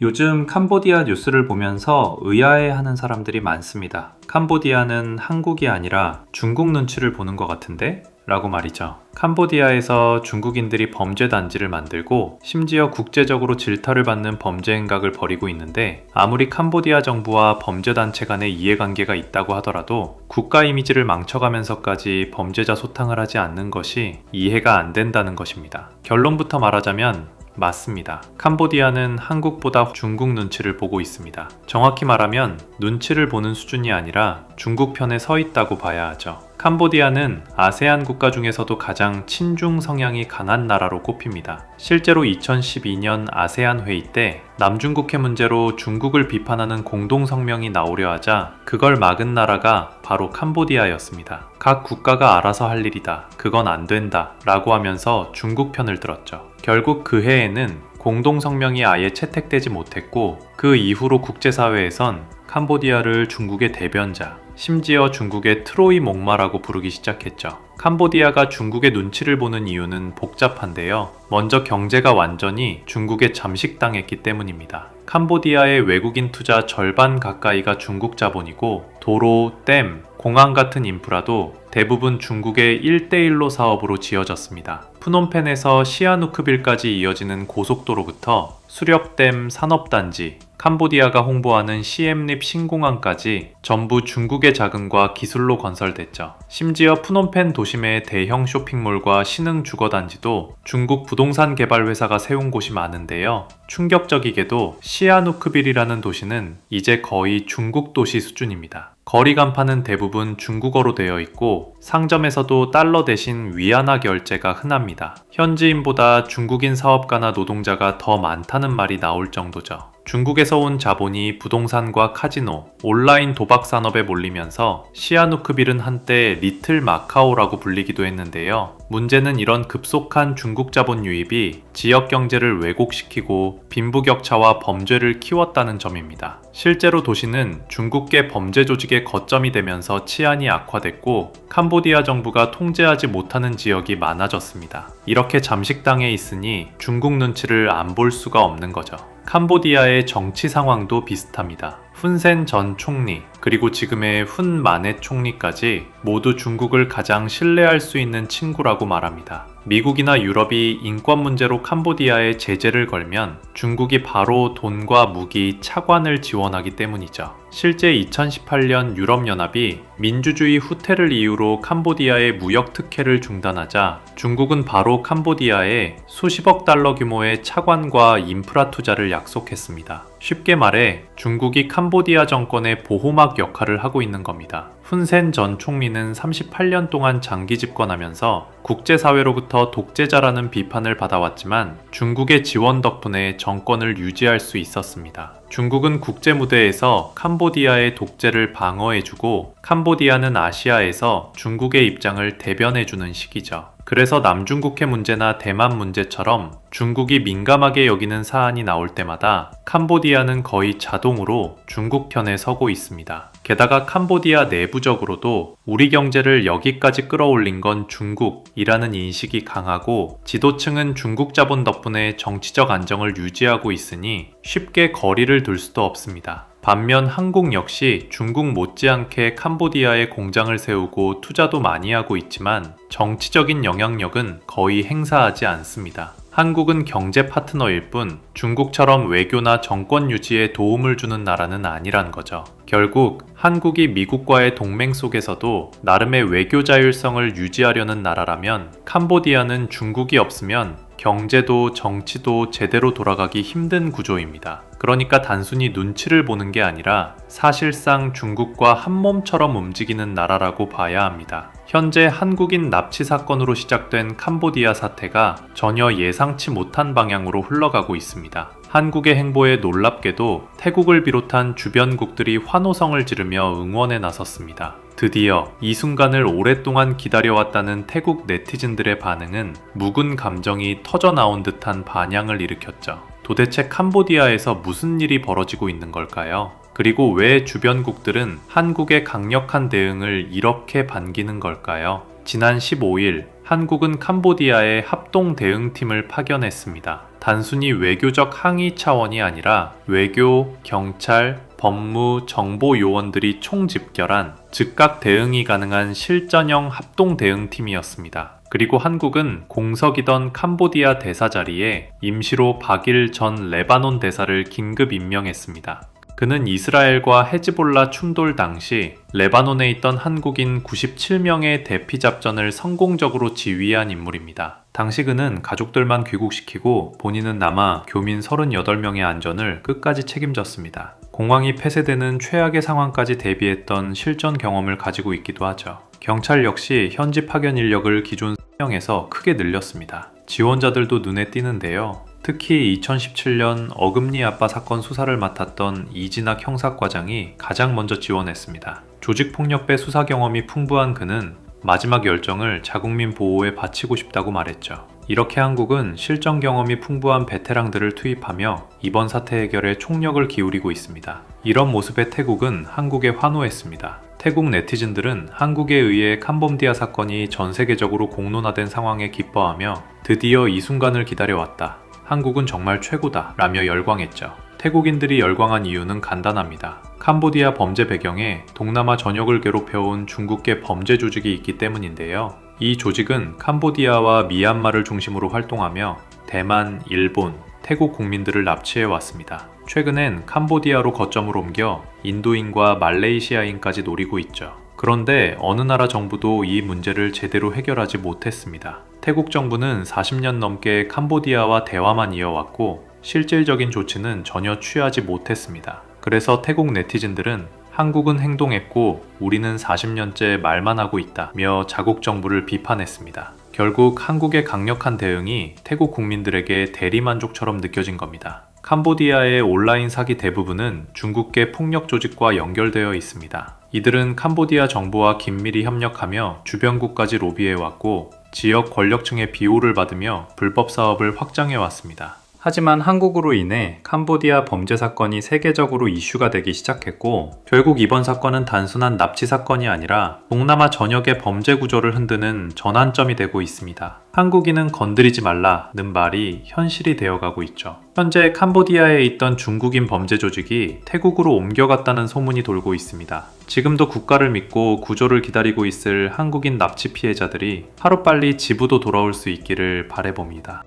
요즘 캄보디아 뉴스를 보면서 의아해하는 사람들이 많습니다. 캄보디아는 한국이 아니라 중국 눈치를 보는 것 같은데? 라고 말이죠. 캄보디아에서 중국인들이 범죄 단지를 만들고 심지어 국제적으로 질타를 받는 범죄 행각을 벌이고 있는데 아무리 캄보디아 정부와 범죄 단체 간의 이해관계가 있다고 하더라도 국가 이미지를 망쳐가면서까지 범죄자 소탕을 하지 않는 것이 이해가 안 된다는 것입니다. 결론부터 말하자면 맞습니다. 캄보디아는 한국보다 중국 눈치를 보고 있습니다. 정확히 말하면 눈치를 보는 수준이 아니라 중국 편에 서 있다고 봐야 하죠. 캄보디아는 아세안 국가 중에서도 가장 친중 성향이 강한 나라로 꼽힙니다. 실제로 2012년 아세안 회의 때 남중국해 문제로 중국을 비판하는 공동 성명이 나오려 하자 그걸 막은 나라가 바로 캄보디아였습니다. 각 국가가 알아서 할 일이다. 그건 안 된다. 라고 하면서 중국 편을 들었죠. 결국 그 해에는 공동 성명이 아예 채택되지 못했고 그 이후로 국제사회에선 캄보디아를 중국의 대변자, 심지어 중국의 트로이 목마라고 부르기 시작했죠. 캄보디아가 중국의 눈치를 보는 이유는 복잡한데요. 먼저 경제가 완전히 중국에 잠식당했기 때문입니다. 캄보디아의 외국인 투자 절반 가까이가 중국 자본이고 도로, 댐, 공항 같은 인프라도 대부분 중국의 1대1로 사업으로 지어졌습니다. 푸놈펜에서 시아누크빌까지 이어지는 고속도로부터 수렵댐 산업단지, 캄보디아가 홍보하는 시엠립 신공항까지 전부 중국의 자금과 기술로 건설됐죠. 심지어 푸놈펜 도심의 대형 쇼핑몰과 신흥 주거단지도 중국 부동산 개발 회사가 세운 곳이 많은데요. 충격적이게도 시아누크빌이라는 도시는 이제 거의 중국 도시 수준입니다. 거리 간판은 대부분 중국어로 되어 있고 상점에서도 달러 대신 위안화 결제가 흔합니다. 현지인보다 중국인 사업가나 노동자가 더 많다는 말이 나올 정도죠. 중국에서 온 자본이 부동산과 카지노, 온라인 도박 산업에 몰리면서 시아누크빌은 한때 리틀 마카오라고 불리기도 했는데요. 문제는 이런 급속한 중국 자본 유입이 지역 경제를 왜곡시키고 빈부격차와 범죄를 키웠다는 점입니다. 실제로 도시는 중국계 범죄 조직의 거점이 되면서 치안이 악화됐고 캄 보디아 정부가 통제하지 못하는 지역이 많아졌습니다. 이렇게 잠식당해 있으니 중국 눈치를 안 볼 수가 없는 거죠. 캄보디아의 정치 상황도 비슷합니다. 훈센 전 총리, 그리고 지금의 훈 마네 총리까지 모두 중국을 가장 신뢰할 수 있는 친구라고 말합니다. 미국이나 유럽이 인권 문제로 캄보디아에 제재를 걸면 중국이 바로 돈과 무기, 차관을 지원하기 때문이죠. 실제 2018년 유럽연합이 민주주의 후퇴를 이유로 캄보디아의 무역 특혜를 중단하자 중국은 바로 캄보디아에 수십억 달러 규모의 차관과 인프라 투자를 약속했습니다. 쉽게 말해 중국이 캄보디아 정권의 보호막 역할을 하고 있는 겁니다. 훈센 전 총리는 38년 동안 장기 집권하면서 국제사회로부터 독재자라는 비판을 받아왔지만 중국의 지원 덕분에 정권을 유지할 수 있었습니다. 중국은 국제 무대에서 캄보디아의 독재를 방어해주고 캄보디아는 아시아에서 중국의 입장을 대변해주는 시기죠. 그래서 남중국해 문제나 대만 문제처럼 중국이 민감하게 여기는 사안이 나올 때마다 캄보디아는 거의 자동으로 중국 편에 서고 있습니다. 게다가 캄보디아 내부적으로도 우리 경제를 여기까지 끌어올린 건 중국이라는 인식이 강하고 지도층은 중국 자본 덕분에 정치적 안정을 유지하고 있으니 쉽게 거리를 둘 수도 없습니다. 반면 한국 역시 중국 못지않게 캄보디아에 공장을 세우고 투자도 많이 하고 있지만 정치적인 영향력은 거의 행사하지 않습니다. 한국은 경제 파트너일 뿐 중국처럼 외교나 정권 유지에 도움을 주는 나라는 아니란 거죠. 결국 한국이 미국과의 동맹 속에서도 나름의 외교 자율성을 유지하려는 나라라면 캄보디아는 중국이 없으면 경제도 정치도 제대로 돌아가기 힘든 구조입니다. 그러니까 단순히 눈치를 보는 게 아니라 사실상 중국과 한 몸처럼 움직이는 나라라고 봐야 합니다. 현재 한국인 납치 사건으로 시작된 캄보디아 사태가 전혀 예상치 못한 방향으로 흘러가고 있습니다. 한국의 행보에 놀랍게도 태국을 비롯한 주변국들이 환호성을 지르며 응원에 나섰습니다. 드디어 이 순간을 오랫동안 기다려왔다는 태국 네티즌들의 반응은 묵은 감정이 터져 나온 듯한 반향을 일으켰죠. 도대체 캄보디아에서 무슨 일이 벌어지고 있는 걸까요? 그리고 왜 주변국들은 한국의 강력한 대응을 이렇게 반기는 걸까요? 지난 15일 한국은 캄보디아에 합동 대응팀을 파견했습니다. 단순히 외교적 항의 차원이 아니라 외교, 경찰, 법무, 정보 요원들이 총 집결한 즉각 대응이 가능한 실전형 합동 대응팀이었습니다. 그리고 한국은 공석이던 캄보디아 대사 자리에 임시로 박일 전 레바논 대사를 긴급 임명했습니다. 그는 이스라엘과 헤즈볼라 충돌 당시 레바논에 있던 한국인 97명의 대피 작전을 성공적으로 지휘한 인물입니다. 당시 그는 가족들만 귀국시키고 본인은 남아 교민 38명의 안전을 끝까지 책임졌습니다. 공항이 폐쇄되는 최악의 상황까지 대비했던 실전 경험을 가지고 있기도 하죠. 경찰 역시 현지 파견 인력을 기존 3명에서 크게 늘렸습니다. 지원자들도 눈에 띄는데요. 특히 2017년 어금니 아빠 사건 수사를 맡았던 이진학 형사과장이 가장 먼저 지원했습니다. 조직폭력배 수사 경험이 풍부한 그는 마지막 열정을 자국민 보호에 바치고 싶다고 말했죠. 이렇게 한국은 실전 경험이 풍부한 베테랑들을 투입하며 이번 사태 해결에 총력을 기울이고 있습니다. 이런 모습에 태국은 한국에 환호했습니다. 태국 네티즌들은 한국에 의해 캄보디아 사건이 전 세계적으로 공론화된 상황에 기뻐하며 드디어 이 순간을 기다려왔다. 한국은 정말 최고다. 라며 열광했죠. 태국인들이 열광한 이유는 간단합니다. 캄보디아 범죄 배경에 동남아 전역을 괴롭혀온 중국계 범죄 조직이 있기 때문인데요. 이 조직은 캄보디아와 미얀마를 중심으로 활동하며 대만, 일본, 태국 국민들을 납치해 왔습니다. 최근엔 캄보디아로 거점을 옮겨 인도인과 말레이시아인까지 노리고 있죠. 그런데 어느 나라 정부도 이 문제를 제대로 해결하지 못했습니다. 태국 정부는 40년 넘게 캄보디아와 대화만 이어왔고 실질적인 조치는 전혀 취하지 못했습니다. 그래서 태국 네티즌들은 한국은 행동했고 우리는 40년째 말만 하고 있다며 자국 정부를 비판했습니다. 결국 한국의 강력한 대응이 태국 국민들에게 대리만족처럼 느껴진 겁니다. 캄보디아의 온라인 사기 대부분은 중국계 폭력 조직과 연결되어 있습니다. 이들은 캄보디아 정부와 긴밀히 협력하며 주변국까지 로비해왔고 지역 권력층의 비호를 받으며 불법 사업을 확장해왔습니다. 하지만 한국으로 인해 캄보디아 범죄 사건이 세계적으로 이슈가 되기 시작했고 결국 이번 사건은 단순한 납치 사건이 아니라 동남아 전역의 범죄 구조를 흔드는 전환점이 되고 있습니다. 한국인은 건드리지 말라는 말이 현실이 되어가고 있죠. 현재 캄보디아에 있던 중국인 범죄 조직이 태국으로 옮겨갔다는 소문이 돌고 있습니다. 지금도 국가를 믿고 구조를 기다리고 있을 한국인 납치 피해자들이 하루빨리 지부도 돌아올 수 있기를 바래봅니다.